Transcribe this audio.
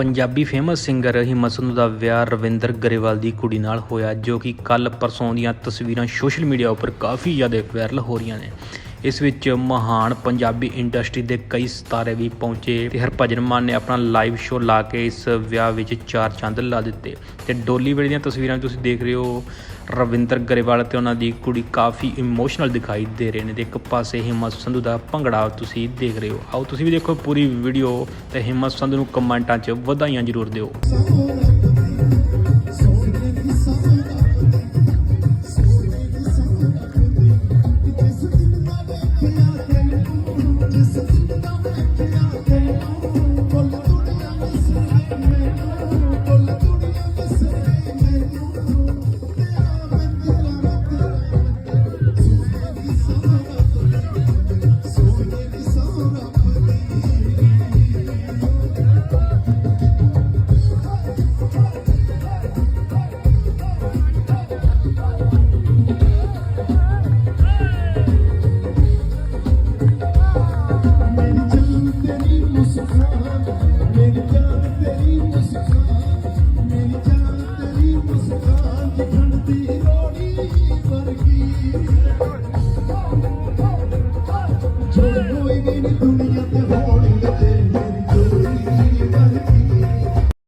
Punjabi famous singer ਹਿੰਮਤ ਸੰਧੂ ਦਾ ਵਿਆਹ ਰਵਿੰਦਰ ਗਰੇਵਾਲ ਦੀ ਕੁੜੀ ਨਾਲ ਹੋਇਆ, ਜੋ ਕਿ ਕੱਲ ਪਰਸੋਂ ਦੀਆਂ ਤਸਵੀਰਾਂ ਸੋਸ਼ਲ ਮੀਡੀਆ ਉੱਪਰ ਕਾਫੀ ਜ਼ਿਆਦਾ ਵਾਇਰਲ ਹੋ ਰਹੀਆਂ ਨੇ। ਇਸ ਵਿੱਚ ਮਹਾਨ ਪੰਜਾਬੀ ਇੰਡਸਟਰੀ ਦੇ ਕਈ ਸਿਤਾਰੇ ਵੀ ਪਹੁੰਚੇ ਤੇ ਹਰਭਜਨ ਮਾਨ ਨੇ ਆਪਣਾ ਲਾਈਵ ਸ਼ੋਅ ਲਾ ਕੇ ਇਸ ਵਿਆਹ ਵਿੱਚ ਚਾਰ ਚੰਦ ਲਾ ਦਿੱਤੇ। ਤੇ ਡੋਲੀ ਵੇਲੇ ਦੀਆਂ ਤਸਵੀਰਾਂ ਤੁਸੀਂ ਦੇਖ ਰਹੇ ਹੋ ਰਵਿੰਦਰ ਗਰੇਵਾਲ ਤੇ ਉਹਨਾਂ ਦੀ ਕੁੜੀ ਕਾਫੀ ਇਮੋਸ਼ਨਲ ਦਿਖਾਈ ਦੇ ਰਹੇ ਨੇ ਤੇ ਇੱਕ ਪਾਸੇ ਹਿੰਮਤ ਸੰਧੂ ਦਾ ਭੰਗੜਾ ਤੁਸੀਂ ਦੇਖ ਰਹੇ ਹੋ। ਆਓ ਤੁਸੀਂ ਵੀ ਦੇਖੋ ਪੂਰੀ ਵੀਡੀਓ ਤੇ ਹਿੰਮਤ ਸੰਧੂ ਨੂੰ ਕਮੈਂਟਾਂ 'ਚ ਵਧਾਈਆਂ ਜ਼ਰੂਰ ਦਿਓ।